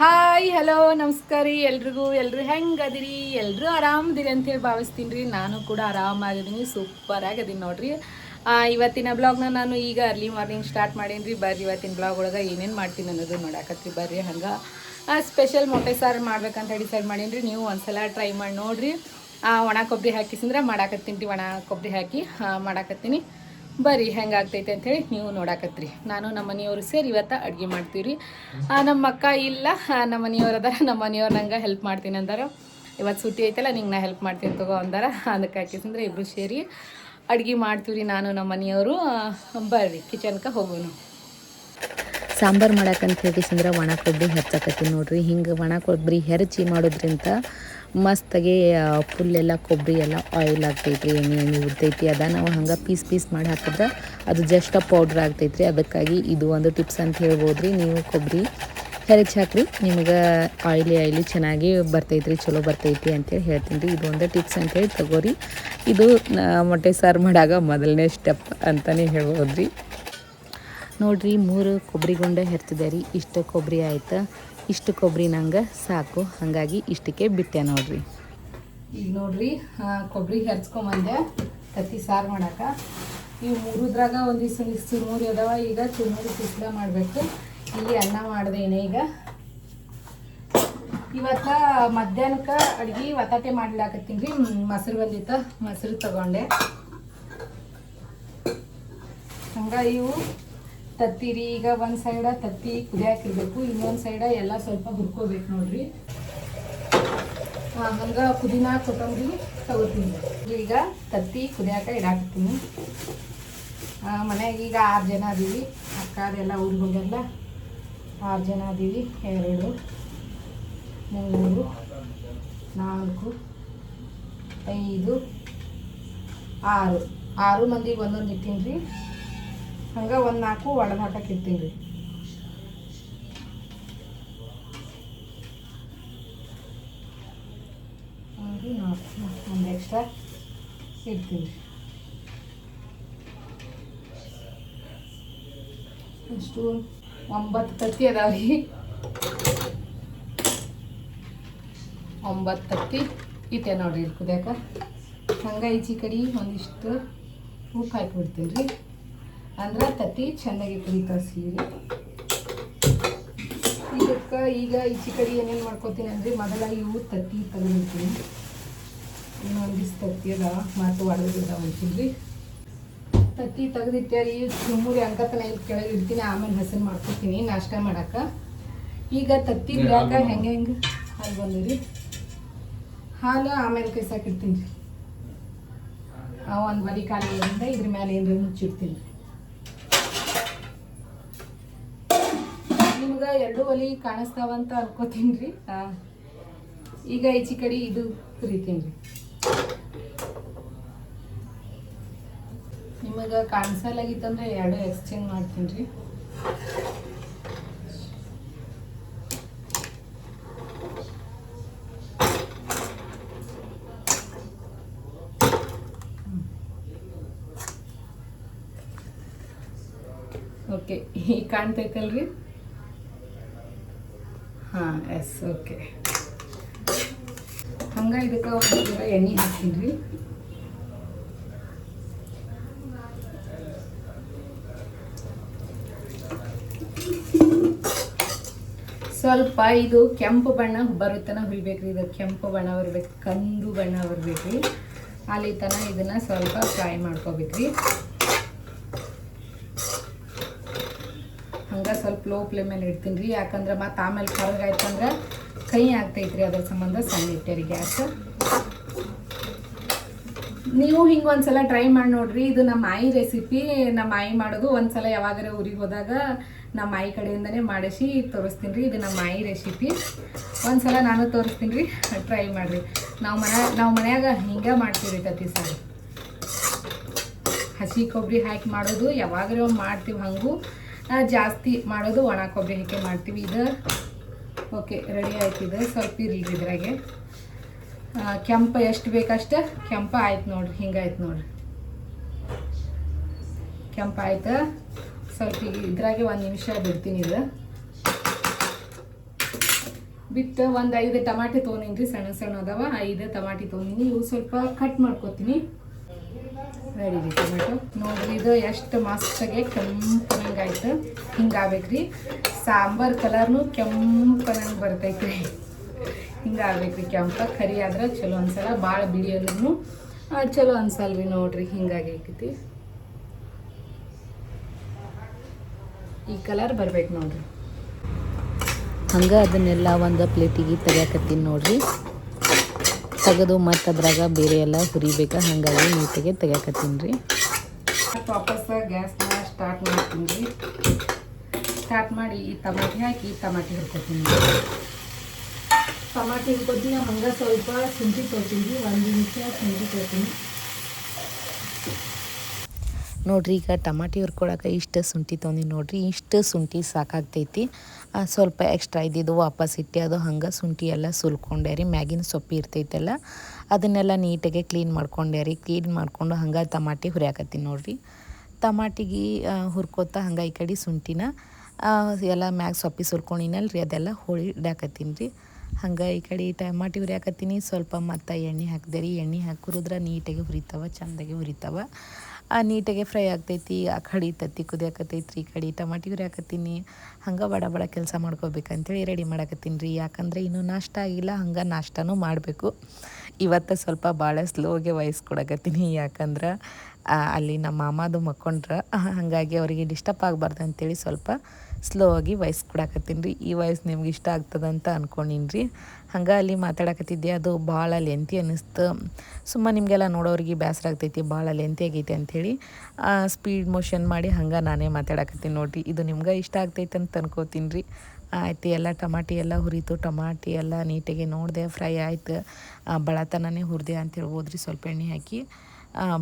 Hi, hello, ನಮಸ್ಕಾರ ರೀ. ಎಲ್ರಿಗೂ ಎಲ್ಲರೂ ಹೆಂಗೆ ಅದಿರಿ? ಎಲ್ಲರೂ ಆರಾಮದಿರಿ ಅಂತೇಳಿ ಭಾವಿಸ್ತೀನಿ ರೀ. ನಾನು ಕೂಡ ಆರಾಮಾಗಿದ್ದೀನಿ ಸೂಪರ್ ಆಗಿದ್ದೀನಿ ನೋಡ್ರಿ. ಇವತ್ತಿನ ಬ್ಲಾಗ್ನ ನಾನು ಈಗ ಅರ್ಲಿ ಮಾರ್ನಿಂಗ್ ಸ್ಟಾರ್ಟ್ ಮಾಡೀನಿ ರೀ. ಬರ್ರಿ, ಇವತ್ತಿನ ಬ್ಲಾಗ್ ಒಳಗೆ ಏನೇನು ಮಾಡ್ತೀನಿ ಅನ್ನೋದು ನೋಡಾಕತ್ರಿ. ಬರ್ರಿ ಹಂಗೆ. ಸ್ಪೆಷಲ್ ಮೊಟ್ಟೆ ಸಾರು ಮಾಡ್ಬೇಕಂತ ಡಿಸೈಡ್ ಮಾಡೀನಿ ರೀ. ನೀವು ಒಂದ್ಸಲ ಟ್ರೈ ಮಾಡಿ ನೋಡ್ರಿ. ಒಣ ಕೊಬ್ಬರಿ ಹಾಕಿಸಿಂದ್ರೆ ಮಾಡಾಕತ್ತೀನಿ ರೀ. ಒಣ ಕೊಬ್ಬರಿ ಹಾಕಿ ಮಾಡಾಕತ್ತೀನಿ. ಬರ್ರಿ ಹೆಂಗಾಗ್ತೈತೆ ಹೇಳಿ ನೀವು ನೋಡಾಕತ್ರಿ. ನಾನು ನಮ್ಮ ಮನೆಯವರು ಸೇರಿ ಇವತ್ತು ಅಡುಗೆ ಮಾಡ್ತೀವಿ ರೀ ನಮ್ಮ ಅಕ್ಕ ಇಲ್ಲ. ನಮ್ಮ ಮನೆಯವ್ರು ಅದಾರ. ನಮ್ಮ ಮನೆಯವ್ರು ನಂಗೆ ಹೆಲ್ಪ್ ಮಾಡ್ತೀನಿ ಅಂದಾರ. ಇವತ್ತು ಸುಟ್ಟಿ ಐತಲ್ಲ, ನಿಂಗೆ ನಾ ಹೆಲ್ಪ್ ಮಾಡ್ತೀನಿ ತಗೋ ಅಂದಾರ. ಅದಕ್ಕೆ ಹಾಕಿಸಂದ್ರೆ ಇಬ್ರು ಸೇರಿ ಅಡುಗೆ ಮಾಡ್ತೀವಿ ನಾನು, ನಮ್ಮ ಮನೆಯವರು. ಬರ್ರಿ ಕಿಚನ್ಗೆ ಹೋಗೋಣ. ಸಾಂಬಾರು ಮಾಡಕ್ಕಂತ ಹೇಳಿಸಂದ್ರೆ ಒಣ ಕೊಬ್ಬರಿ ಹೆಚ್ಚಾಕತ್ತೀನಿ ನೋಡ್ರಿ. ಹಿಂಗೆ ಒಣ ಕೊಬ್ಬರಿ ಹೆರಚಿ ಮಾಡೋದ್ರಿಂದ ಮಸ್ತಾಗಿ ಫುಲ್ಲೆಲ್ಲ ಕೊಬ್ಬರಿ ಎಲ್ಲ ಆಯಿಲ್ ಆಗ್ತೈತ್ರಿ, ಎಣ್ಣೆ ಎಣ್ಣೆ ಉಡ್ತೈತಿ ಅದ ನಾವು ಹಂಗೆ ಪೀಸ್ ಪೀಸ್ ಮಾಡಿ ಹಾಕಿದ್ರೆ ಅದು ಜಸ್ಟ್ ಪೌಡ್ರ್ ಆಗ್ತೈತ್ರಿ. ಅದಕ್ಕಾಗಿ ಇದು ಒಂದು ಟಿಪ್ಸ್ ಅಂತ ಹೇಳ್ಬೋದು ರೀ ನೀವು ಕೊಬ್ಬರಿ ಹೆರಚ್ ಹಾಕ್ರಿ. ನಿಮಗೆ ಆಯಿಲಿ ಆಯಿಲಿ ಚೆನ್ನಾಗಿ ಬರ್ತೈತ್ರಿ, ಚಲೋ ಬರ್ತೈತಿ ಅಂತೇಳಿ ಹೇಳ್ತೀನಿ ರೀ ಇದು ಒಂದು ಟಿಪ್ಸ್ ಅಂತೇಳಿ ತಗೋರಿ. ಇದು ಮೊಟ್ಟೆ ಸಾರು ಮಾಡಾಗ ಮೊದಲನೇ ಸ್ಟೆಪ್ ಅಂತಲೇ ಹೇಳ್ಬೋದು ರೀ ನೋಡಿರಿ, ಮೂರು ಕೊಬ್ಬರಿ ಗುಂಡ ಹೆರ್ತಿದೆ ರೀ. ಇಷ್ಟು ಕೊಬ್ಬರಿ ಆಯ್ತು? ಇಷ್ಟು ಕೊಬ್ಬರಿ ನಂಗೆ ಸಾಕು. ಹಾಗಾಗಿ ಇಷ್ಟಕ್ಕೆ ಬಿಟ್ಟೆ ನೋಡ್ರಿ. ಈಗ ನೋಡ್ರಿ ಕೊಬ್ಬರಿ ಹೆರ್ಚ್ಕೊಂಬಂದೆ. ತತ್ತಿ ಸಾರು ಮಾಡೋಕೆ. ಇವು ಮೂರುದ್ರಾಗ ಒಂದಿವ್ಸ ಒಂದಿವ್ಸ ಚುರುಮುರಿ ಅದಾವ. ಈಗ ಚುರುಮುರಿ ಪಿಸ್ಲ ಮಾಡಬೇಕು. ಇಲ್ಲಿ ಅನ್ನ ಮಾಡ್ದೇನೆ ಈಗ. ಇವತ್ತು ಮಧ್ಯಾಹ್ನಕ್ಕೆ ಅಡ್ಗೆ ವತಾಟೆ ಮಾಡ್ಲಾಕತ್ತೀನಿ ರೀ. ಮೊಸರು ಬಂದಿತ್ತು. ಮೊಸರು ತಗೊಂಡೆ. ಹಂಗ ಇವು ತತ್ತಿ ರೀ. ಈಗ ಒಂದು ಸೈಡ ತತ್ತಿ ಕುದಿಯಾಕಿರ್ಬೇಕು ಇನ್ನೊಂದು ಸೈಡ ಎಲ್ಲ ಸ್ವಲ್ಪ ಹುರ್ಕೋಬೇಕು ನೋಡ್ರಿ. ಹಂಗ ಪುದೀನ ಕೊತ್ತಂಬರಿ ತಗೋತೀನಿ. ಈಗ ತತ್ತಿ ಕುದಿಯಾಕ ಇಡಾಕತ್ತೀನಿ. ಮನ್ಯಾಗ ಈಗ ಆರು ಜನ ಅದೀವಿ. ಅಕ್ಕಾರೆಲ್ಲ ಊರಿಗೆ ಹೋಗಲ್ಲ ಆರು ಜನ ಅದೀವಿ, ಎರಡು, ಮೂರು, ನಾಲ್ಕು, ಐದು, ಆರು. ಆರು ಮಂದಿಗೆ ಒಂದೊಂದು ಇಟ್ಟೀನಿ ರೀ ಹಂಗೆ ಒಂದು ನಾಲ್ಕು ಒಳಗೆ ಹಾಕಕ್ಕೆ ಇರ್ತೀನಿ ರೀ. ಒಂದು ನಾಲ್ಕು ಒಂದು ಎಕ್ಸ್ಟ್ರಾ ಇಡ್ತೀನಿ ಅಷ್ಟು ಒಂಬತ್ತು ತತ್ತಿ ಅದಾವ ರೀ. ಒಂಬತ್ತು ತತ್ತಿ ಇಟ್ಟೆ ನೋಡ್ರಿ ಕುದಿಯಾಕ ಹಂಗೆ ಈಚಿ ಕಡೆ ಒಂದಿಷ್ಟು ಉಪ್ಪು ಹಾಕಿಬಿಡ್ತೀನಿ ರೀ. ಅಂದ್ರೆ ತತ್ತಿ ಚೆನ್ನಾಗಿ ಕುದೀತಾವ ಸೀರೆ. ಇದಕ್ಕೆ ಈಗ ಈಚೆ ಕಡೆ ಏನೇನು ಮಾಡ್ಕೋತೀನಿ ಅಂದರೆ ಮೊದಲ ಇವು ತತ್ತಿ ತೆಗೆದಿರ್ತೀನಿ ಇನ್ನೊಂದಿಷ್ಟು ತತ್ತಿ ಅದ ಮತ್ತು ಒಳಗಿದ್ದಾವ ಅಂತೀನಿ ತತ್ತಿ ತತ್ತಿ ಈ ಸುಮ್ಮೂರಿ ಅಂಕತನ ಇಲ್ಲಿ ಕೆಳಗೆ ಇಡ್ತೀನಿ ಆಮೇಲೆ ಹಸನ್ ಮಾಡ್ಕೊತೀನಿ ನಾಷ್ಟ ಮಾಡಕ್ಕೆ ಈಗ ತತ್ತಿ ಬಿಡಾಕ ಹೆಂಗೆ ಹೆಂಗೆ? ಹಾಲು ಬಂದಿರಿ ಹಾಲು ಆಮೇಲೆ ಕೈಸಾಕಿಡ್ತೀನಿ ರೀ ಒಂದು ಬರಿ ಕಾಲಿಂದ ಇದ್ರ ಮೇಲೆ ಏನಾರ ಮುಚ್ಚಿಡ್ತೀನಿ. ನಿಮ್ಗೆ ಎರಡು ಒಲಿ ಕಾಣಿಸ್ತಾವಂತ ಅನ್ಕೋತೀನಿ ರೀ ಈಗ ಈಚೆ ಕಡೆ ಇದು ಕರಿತೀನಿ ರೀ ನಿಮಗೆ ಕಾಣಿಸಲಾಗಿತ್ತಂದ್ರೆ ಎರಡು ಎಕ್ಸ್ಚೇಂಜ್ ಮಾಡ್ತೀನಿ ರೀ ಓಕೆ ಈಗ ಕಾಣ್ತೈತಲ್ರಿ? ಹಾಂ ಎಸ್ ಓಕೆ ಹಂಗೆ ಇದಕ್ಕೆ ಒಂದು ಚೂರ ಎಣ್ಣೆ ರೀ ಸ್ವಲ್ಪ ಇದು ಕೆಂಪು ಬಣ್ಣ ಬರುತ್ತನ ಹುಯ್ಬೇಕ್ರಿ, ಇದು ಕೆಂಪು ಬಣ್ಣ ಬರ್ಬೇಕು, ಕಂದು ಬಣ್ಣ ಬರ್ಬೇಕ್ರಿ. ಅಲ್ಲಿ ತನಕ ಇದನ್ನ ಸ್ವಲ್ಪ ಫ್ರೈ ಮಾಡ್ಕೋಬೇಕ್ರಿ ಹಂಗೆ ಸ್ವಲ್ಪ ಲೋ ಫ್ಲೇಮ್ ಮೇಲೆ ಇಡ್ತೀನಿ ರೀ. ಯಾಕಂದ್ರೆ ಮತ್ತೆ ಆಮೇಲೆ ಕರಗಾಯ್ತಂದ್ರೆ ಕೈ ಆಗ್ತೈತ್ರಿ ಅದ್ರ ಸಂಬಂಧ ಸಣ್ಣ ಇಟ್ಟೇರಿ ಗ್ಯಾಸ್. ನೀವು ಹಿಂಗೆ ಒಂದ್ಸಲ ಟ್ರೈ ಮಾಡಿ ನೋಡ್ರಿ. ಇದು ನಮ್ಮ ಆಯಿ ರೆಸಿಪಿ. ನಮ್ಮ ಆಯಿ ಮಾಡೋದು ಒಂದ್ಸಲ ಯಾವಾಗಾರ ಊರಿಗೆ ಹೋದಾಗ ನಮ್ಮ ಆಯಿ ಕಡೆಯಿಂದನೇ ಮಾಡಿಸಿ ತೋರಿಸ್ತೀನಿ ರೀ. ಇದು ನಮ್ಮ ಆಯಿ ರೆಸಿಪಿ. ಒಂದ್ಸಲ ನಾನು ತೋರಿಸ್ತೀನಿ ರೀ. ಟ್ರೈ ಮಾಡಿರಿ. ನಾವು ಮನೆ, ನಾವು ಮನ್ಯಾಗ ಹಿಂಗೆ ಮಾಡ್ತೀವಿ ತತ್ತಿ ಸಾರು. ಹಸಿ ಕೊಬ್ಬರಿ ಹಾಕಿ ಮಾಡೋದು ಯಾವಾಗಲೂ ಮಾಡ್ತೀವಿ ಹಂಗೂ. ಜಾಸ್ತಿ ಮಾಡೋದು ಒಣ ಕೊಬ್ಬರಿ ಹಾಕಿ ಮಾಡ್ತೀವಿ. ಇದು, ಓಕೆ ರೆಡಿ ಆಯ್ತು ಇದು. ಸ್ವಲ್ಪ ಇರಲಿ ಇದ್ರಾಗೆ. ಕೆಂಪ ಕೆಂಪು ಎಷ್ಟು ಬೇಕಷ್ಟು? ಕೆಂಪ ಆಯ್ತು ನೋಡ್ರಿ, ಹಿಂಗಾಯ್ತು ನೋಡ್ರಿ. ಕೆಂಪಾಯ್ತು ಸ್ವಲ್ಪ ಈಗ ಇದ್ರಾಗೆ ಒಂದು ನಿಮಿಷ ಬಿಡ್ತೀನಿ ಇದು. ಬಿತ್ತು ಒಂದು ಐದು ಟಮಾಟೆ ತೊಗೊಂಡಿನಿ ಸಣ್ಣ ಸಣ್ಣ ಅದಾವ. ಐದು ಟಮಾಟಿ ತೊಗೊಂಡಿನಿ. ಇವು ಸ್ವಲ್ಪ ಕಟ್ ಮಾಡ್ಕೊತೀನಿ. ರೆಡಿ ರೀ ಟೊಮೆಟೊ. ನೋಡ್ರಿ, ಇದು ಎಷ್ಟು ಮಸ್ತಾಗೆ ಕೆಂಪನಂಗಾಯ್ತು. ಹಿಂಗಾಗ್ಬೇಕ್ರಿ. ಸಾಂಬಾರ್ ಕಲರ್ನು ಕೆಂಪನಂಗೆ ಬರ್ತೈತ್ರಿ. ಹಿಂಗಾಗ್ಬೇಕ್ರಿ ಕೆಂಪ, ಕರಿ ಆದ್ರೆ ಚಲೋ ಅನ್ಸಲ್ಲ ಭಾಳ ಬಿಳಿಯಲ್ಲೂ ಚಲೋ ಅನ್ಸಲ್ರಿ ನೋಡ್ರಿ, ಹಿಂಗಾಗಿ ಐತಿ ಈ ಕಲರ್ ಬರ್ಬೇಕು ನೋಡ್ರಿ. ಹಂಗೆ ಅದನ್ನೆಲ್ಲ ಒಂದು ಪ್ಲೇಟಿಗೆ ತೆಗಿಯಾಕತ್ತೀನಿ ನೋಡ್ರಿ. ತೆಗೆದು ಮತ್ತು ಅದ್ರಾಗ ಬೇರೆ ಎಲ್ಲ ಹುರಿಬೇಕು? ಹಾಗಾಗಿ ನೀಟಿಗೆ ತೆಗ್ಯಾಕತ್ತೀನಿ ರೀ. ಮತ್ತ್ ವಾಪಸ್ ಗ್ಯಾಸ್ನ ಸ್ಟಾರ್ಟ್ ಮಾಡ್ತೀನಿ ರೀ. ಸ್ಟಾರ್ಟ್ ಮಾಡಿ ಈ ಟಮಾಟಿ ಹಾಕಿ ಈ ಟಮಾಟಿ ಹಿಡ್ಕೊತೀನಿ ಟಮಾಟಿ ಹಿಡ್ಕೊತೀನಿ ಹಂಗೆ ಸ್ವಲ್ಪ ಶುಂಠಿ ತೊಗೊತೀನಿ ಒಂದು ನಿಮಿಷ ಶುಂಠಿ ತೊಗೊತೀನಿ ನೋಡ್ರಿ, ಈಗ ಟಮಾಟಿ ಹುರ್ಕೊಳಕ್ಕೆ ಇಷ್ಟು ಶುಂಠಿ ತೊಂದು ನೋಡಿರಿ, ಇಷ್ಟು ಶುಂಠಿ ಸಾಕಾಗ್ತೈತಿ. ಸ್ವಲ್ಪ ಎಕ್ಸ್ಟ್ರಾ ಇದ್ದಿದ್ದು ವಾಪಸ್ ಇಟ್ಟು, ಅದು ಹಂಗೆ ಶುಂಠಿ ಎಲ್ಲ ಸುಲ್ಕೊಂಡೆ ರೀ, ಮ್ಯಾಗಿನ ಸೊಪ್ಪು ಇರ್ತೈತಲ್ಲ, ಅದನ್ನೆಲ್ಲ ನೀಟಾಗೆ ಕ್ಲೀನ್ ಮಾಡ್ಕೊಂಡೆ ರೀ ಕ್ಲೀನ್ ಮಾಡ್ಕೊಂಡು ಹಂಗೆ ಟಮಾಟಿ ಹುರಿಯಾಕತ್ತೀನಿ ನೋಡಿರಿ. ಟಮಾಟಿಗೆ ಹುರ್ಕೋತಾ ಹಂಗೆ ಈ ಕಡೆ ಶುಂಠಿನ ಎಲ್ಲ ಮ್ಯಾಗ ಸೊಪ್ಪಿ ಸುಲ್ಕೊಂಡಿನಲ್ಲ ರೀ ಅದೆಲ್ಲ ಹೋಳಿ ಇಡಾಕತ್ತೀನಿ ರೀ. ಹಂಗೆ ಈ ಕಡೆ ಟಮಾಟಿ ಹುರಿಯಾಕತ್ತೀನಿ ಸ್ವಲ್ಪ ಮತ್ತು ಎಣ್ಣೆ ಹಾಕಿದೆ ರೀ. ಎಣ್ಣೆ ಹಾಕಿ ಹುರಿದ್ರೆ ನೀಟಾಗಿ ಹುರಿತಾವ, ಚಂದಾಗಿ ಹುರಿತಾವ. ಆ ನೀಟಾಗೆ ಫ್ರೈ ಆಗ್ತೈತಿ, ಆ ಕಡೆ ತತ್ತಿ ಕುದಿಯಾಕತ್ತೈತಿ ಈ ಕಡೆ ಟಮಾಟಿ ಹುರಿಯಾಕತ್ತೀನಿ ಹಂಗೆ ಬಡ ಬಡ ಕೆಲಸ ಮಾಡ್ಕೋಬೇಕಂತೇಳಿ ರೆಡಿ ಮಾಡಾಕತ್ತೀನಿ ರೀ. ಯಾಕಂದರೆ ಇನ್ನೂ ನಾಷ್ಟ ಆಗಿಲ್ಲ, ಹಂಗೆ ನಾಷ್ಟನೂ ಮಾಡಬೇಕು. ಇವತ್ತು ಸ್ವಲ್ಪ ಭಾಳ ಸ್ಲೋಗೆ ವಯಸ್ಸು ಕೊಡಕತ್ತೀನಿ. ಯಾಕಂದ್ರೆ ಅಲ್ಲಿ ನಮ್ಮ ಮಾಮಾದು ಮಕ್ಕೊಂಡ್ರೆ, ಹಾಗಾಗಿ ಅವರಿಗೆ ಡಿಸ್ಟರ್ಬ್ ಆಗಬಾರ್ದು ಅಂತೇಳಿ ಸ್ವಲ್ಪ ಸ್ಲೋ ಆಗಿ ವಾಯ್ಸ್ ಕೊಡಾಕತ್ತೀನಿ ರೀ. ಈ ವಾಯ್ಸ್ ನಿಮ್ಗೆ ಇಷ್ಟ ಆಗ್ತದಂತ ಅಂದ್ಕೊಂಡಿನಿ ರೀ ಹಂಗೆ ಅಲ್ಲಿ ಮಾತಾಡಕತ್ತಿದ್ದೆ ಅದು ಭಾಳ ಲೆಂತಿ ಅನ್ನಿಸ್ತು ಸುಮ್ಮ ನಿಮಗೆಲ್ಲ ನೋಡೋರಿಗೆ ಬೇಸರ ಆಗ್ತೈತಿ ಭಾಳ ಲೆಂತಿ ಆಗೈತಿ ಅಂಥೇಳಿ ಸ್ಪೀಡ್ ಮೋಷನ್ ಮಾಡಿ ಹಂಗೆ ನಾನೇ ಮಾತಾಡಕತ್ತೀನಿ ನೋಡಿರಿ. ಇದು ನಿಮ್ಗೆ ಇಷ್ಟ ಆಗ್ತೈತೆ ಅಂತ ಅನ್ಕೋತೀನಿ ರೀ. ಆಯ್ತು ಎಲ್ಲ ಟಮಾಟಿ ಎಲ್ಲ ಹುರಿತು ಟಮಾಟಿ ಎಲ್ಲ ನೀಟಾಗಿ ನೋಡಿದೆ ಫ್ರೈ ಆಯ್ತು. ಆ, ಬಳತನನೇ ಹುರಿದೆ ಅಂತ ಹೇಳ್ಬೋದು ರೀ ಸ್ವಲ್ಪ ಎಣ್ಣೆ ಹಾಕಿ.